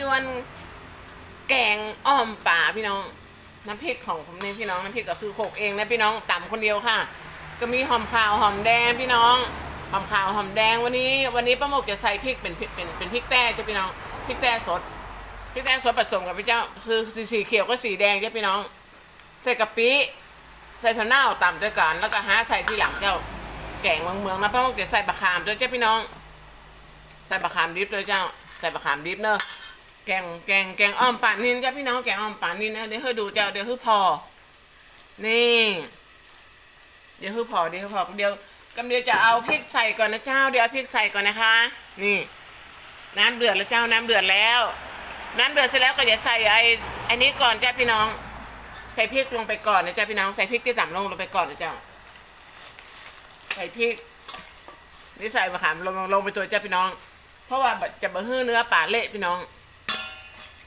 จวนแกงอ้อมป่าพี่น้อง น้ำพริกของผมนี่พี่น้องน้ำพริกก็คือโขกเองนะพี่น้องต่ำคนเดียวค่ะ ก็มีหอมขาวหอมแดงพี่น้องหอมขาวหอมแดงวันนี้ วันนี้ป้าหมกจะใส่พริกเป็นพริกเป็นเป็นพริกแต้จ้ะพี่น้องพริกแต้สดพริกแต้สดผสมกับพี่เจ้า คือสีสีเขียวก็สีแดงจ้ะพี่น้อง ใส่กะปิใส่ถั่วเน่าต่ำด้วยกันแล้วก็หาใส่ที่หลังเจ้าแกงเมืองเมืองนะป้าหมกจะใส่บะขามด้วยจ้ะพี่น้อง ใส่บะขามดิบเลยเจ้าใส่บะขามดิบเนอะ แกงแกงแกงอ้อมป่านินจ้ะพี่น้องแกงอ้อมป่านินนะเดี๋ยวให้ดูเจ้าเดี๋ยวให้พอ นี่ เดี๋ยวให้พอเดี๋ยวให้พอเดี๋ยวกำเดียวจะเอาพริกใส่ก่อนนะเจ้าเดี๋ยวเอาพริกใส่ก่อนนะคะ นี่ น้ำเดือดแล้วเจ้าน้ำเดือดแล้ว น้ำเดือดเสร็จแล้วก็อย่าใส่ไอ้ไอ้นี้ก่อนจ้ะพี่น้อง ใส่พริกลงไปก่อนนะจ๊ะพี่น้องใส่พริกที่ต่ำลงลงไปก่อนนะเจ้าใส่พริกนี่ใส่มะขามลงลงไปตัวจ้าพี่น้อง เพราะว่าจะบะฮื้อเนื้อป่าเละพี่น้อง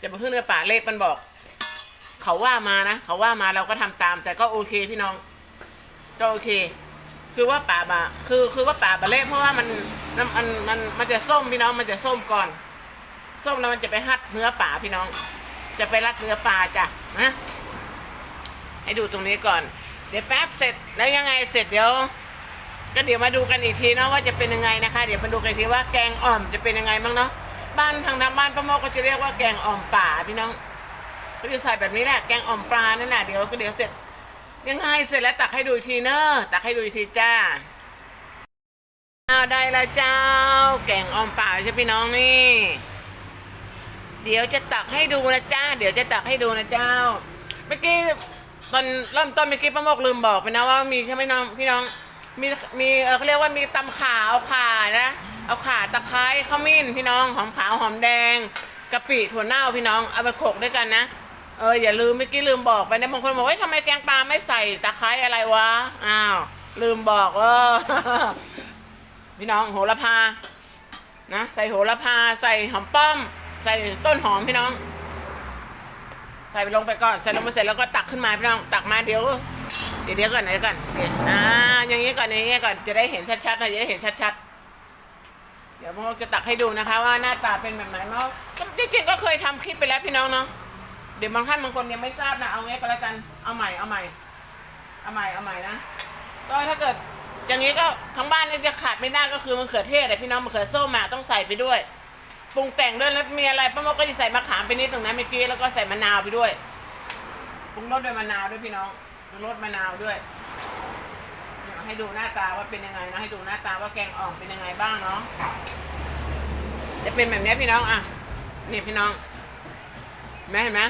จะบะฮื้อเนื้อป่าเละมันบอก เขาว่ามานะเขาว่ามาเราก็ทำตาม แต่ก็โอเคพี่น้อง ก็โอเค คือว่าป่าบะคือคือว่าป่าบะเละเพราะว่ามันมันมันมันมันจะส้มพี่น้องมันจะส้มก่อน ส้มแล้วมันจะไปหัดเนื้อป่าพี่น้อง จะไปรัดเนื้อปลาจ้ะนะให้ดูตรงนี้ก่อน เดี๋ยวแป๊บเสร็จแล้วยังไงเสร็จเดี๋ยวก็เดี๋ยวมาดูกันอีกทีเนาะว่าจะเป็นยังไงนะคะ เดี๋ยวมาดูกันอีกทีว่าแกงอ่อมจะเป็นยังไงบ้างเนาะ บ้านทางทางบ้านป้าโมก็จะเรียกว่าแกงอ่อมป่าพี่น้องก็จะใส่แบบนี้แหละแกงอ่อมปลานั่นน่ะเดี๋ยวก็เดี๋ยวเสร็จยังไงเสร็จแล้วตักให้ดูอีกทีเนอะตักให้ดูอีกทีจ้าเอาได้แล้วเจ้า แกงอ่อมป่าใช่พี่น้องนี่ เดี๋ยวจะตักให้ดูนะจ้าเดี๋ยวจะตักให้ดูนะเจ้า เมื่อกี้ตอนเริ่มต้นเมื่อกี้ป้าโมกลืมบอกไปนะว่ามีใช่ไหมน้องพี่น้องมีมีเออเขาเรียกว่ามีตำขาเอาขานะ เอาข่าตะไคร้ขมิ้นพี่น้องหอมขาวหอมแดงกะปิถั่วเน่าพี่น้องเอาไปโขกด้วยกันนะเอออย่าลืมเมื่อกี้ลืมบอกไปนะบางคนบอกว่าทำไมแกงปลาไม่ใส่ตะไคร้อะไรวะอ้าวลืมบอกเออพี่น้องโหระพานะใส่โหระพาใส่หอมป้อม ใส่ต้นหอมพี่น้อง ใส่ไปลงไปก่อนใส่ลงไปเสร็จแล้วก็ตักขึ้นมาพี่น้องตักมาเดี๋ยวเดี๋ยวก่อนเดี๋ยวก่อนนะอ่าอย่างนี้ก่อนอย่างนี้ก่อนจะได้เห็นชัดๆนะจะได้เห็นชัดๆ เดี๋ยวโมจะตักให้ดูนะคะ ว่าหน้าตาเป็นแบบไหนเนาะจริงๆก็เคยทำคลิปไปแล้วพี่น้องเนาะเดี๋ยวบางท่านบางคนยังไม่ทราบนะเอางี้ก็แล้วกันเอาใหม่เอาใหม่ เอาใหม่เอาใหม่นะก็ถ้าเกิดอย่างนี้ก็ทั้งบ้านเนี่ยจะขาดไม่ได้ก็คือมะเขือเทศแต่พี่น้องมะเขือส้มมาต้องใส่ไปด้วยปรุงแต่งด้วยแล้วมีอะไรป้าโมก็จะใส่มะขามไปนิดหนึ่งนะเมื่อกี้แล้วก็ใส่มะนาวไปด้วยปรุงรสด้วยมะนาวด้วยพี่น้องปรุงรสมะนาวด้วย ให้ดูหน้าตาว่าเป็นยังไงนะให้ดูหน้าตาว่าแกงอ่อมเป็นยังไงบ้างเนาะจะเป็นแบบนี้พี่น้องอะนี่พี่น้องเห็นไหมเห็นไหม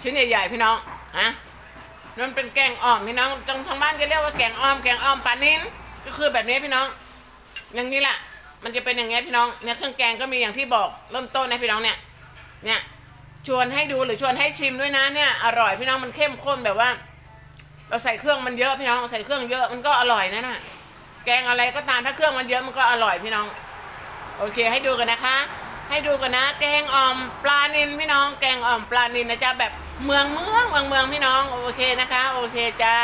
ชิ้นใหญ่ๆพี่น้องฮะนั่นเป็นแกงอ่อมพี่น้องทางทางบ้านจะเรียกว่าแกงอ่อมแกงอ่อมปลานิ้นก็คือแบบนี้พี่น้อง อย่างนี้แหละมันจะเป็นอย่างเงี้พี่น้องเนี่ยเครื่องแกงก็มีอย่างที่บอกเริ่มต้นนะพี่น้องเนี่ย เนี่ยชวนให้ดูหรือชวนให้ชิมด้วยนะเนี่ยอร่อยพี่น้องมันเข้มข้นแบบว่า เราใส่เครื่องมันเยอะพี่น้องใส่เครื่องเยอะมันก็อร่อยนะน่ะ แกงอะไรก็ตามถ้าเครื่องมันเยอะมันก็อร่อยพี่น้อง โอเคให้ดูกันนะคะ ให้ดูกันนะ แกงอ่อมปลานินพี่น้อง แกงอ่อมปลานินนะจ๊ะแบบเมืองเมืองเมืองเมืองพี่น้อง โอเคนะคะ โอเคจ้า